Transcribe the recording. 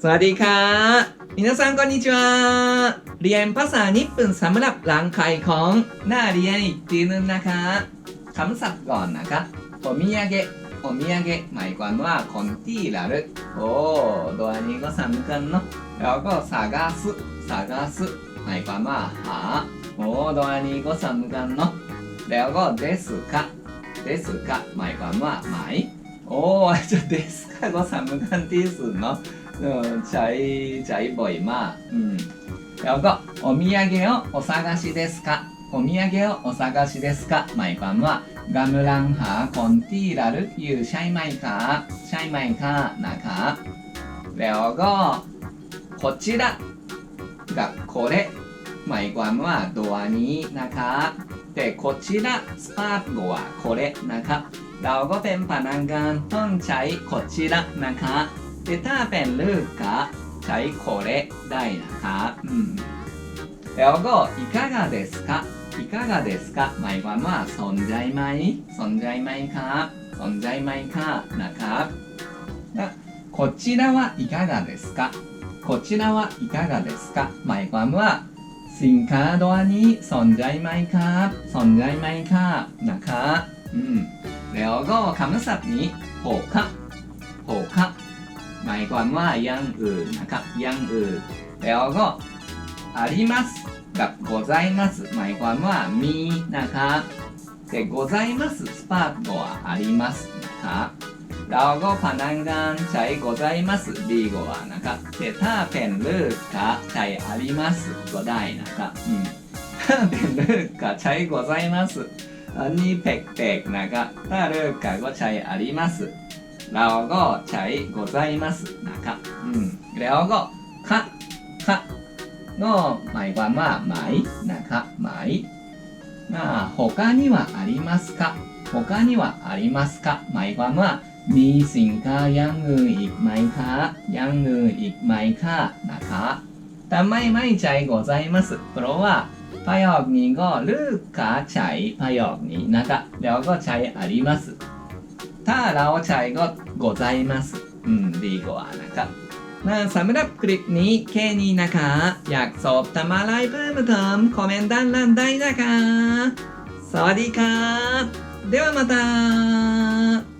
สวัสดีครับ皆さんこんにちはเรียนภาษาญี่ปุ่นสำหรับหลังขายของหน้าเรียนอีกทีนึงนะคะคำศัพท์ก่อนนะคะโอมิยาเกะโอมิยาเกะหมายความว่าคนที่ระลึกโอ้ตัวนี้ก็สำคัญเนาะแล้วก็ซากาสึซากาสึหมายความว่าหาโอ้ตัวนี้ก็สำคัญเนาะแล้วก็เดสคะเดสคะหมายความว่าหมายโอ้จะเดสคะก็สำคัญที่สุดเนาะ เออใช้ใช้บ่อยมากอืมแล้วก็โอมิยาเกะをお探しですかโอมิยาเกะをお探しですかหมายความว่ากำลังหาคนที่ระลึกอยู่ใช่ไหมคะใช่ไหมคะนะคะแล้วก็こちらกับこれหมายความว่าตัวนี้นะคะแต่こちらสปาร์กว่าこれนะครับเราก็เป็นพนักงานต้องใช้こちらนะคะ แต่ถ้าเป็นลูกค้าใช้これได้นะครับอืมแล้วก็いかがですかいかがですかหมายความว่าสนใจไหมสนใจไหมครับสนใจไหมคะนะครับและこちらはいかがですかこちらはいかがですかหมายความว่า สินค้าตัวนี้สนใจไหมครับสนใจไหมครับนะครับอืมแล้วก็คำศัพท์นี้โหคะโหคะ หมายความว่าอยังอื่นนะครับอยังอื่นแล้วก็ありますกับございますหมายความว่ามีนะครับแต่ございますスパートはありますนะครับเราก็พนักงานใช้ございますดีกว่านะครับแต่ถ้าเป็นลูกค้าใช้ありますก็ได้นะครับอืมถ้าเป็นลูกค้าใช้ございますอันนี้แปลกๆนะครับถ้าลูกค้าก็ใช้あります เราก็ใช้ございますนะครับอืมแล้วก็คะคะก็หมายความว่าหมายนะครับหมายまあ他にはありますか他にはありますかหมายความว่ามีสินค้าอยังอื่นอีกไหมคะอยังอื่นอีกไหมคะนะคะแต่ไม่ไม่ใช้ございますเพราะว่าประโยคนี้ก็ลูกค้าใช้ประโยคนี้นะครับแล้วก็ใช้あります ถ้าเราใช้ก็ございますอืมดีกว่านะครับมาสำหรับคลิปนี้แค่นี้นะคะ อยากสอบทำอะไรเพิ่มเติมคอมเมนต์ด้านล่างได้นะคะ สวัสดีครับ ではまた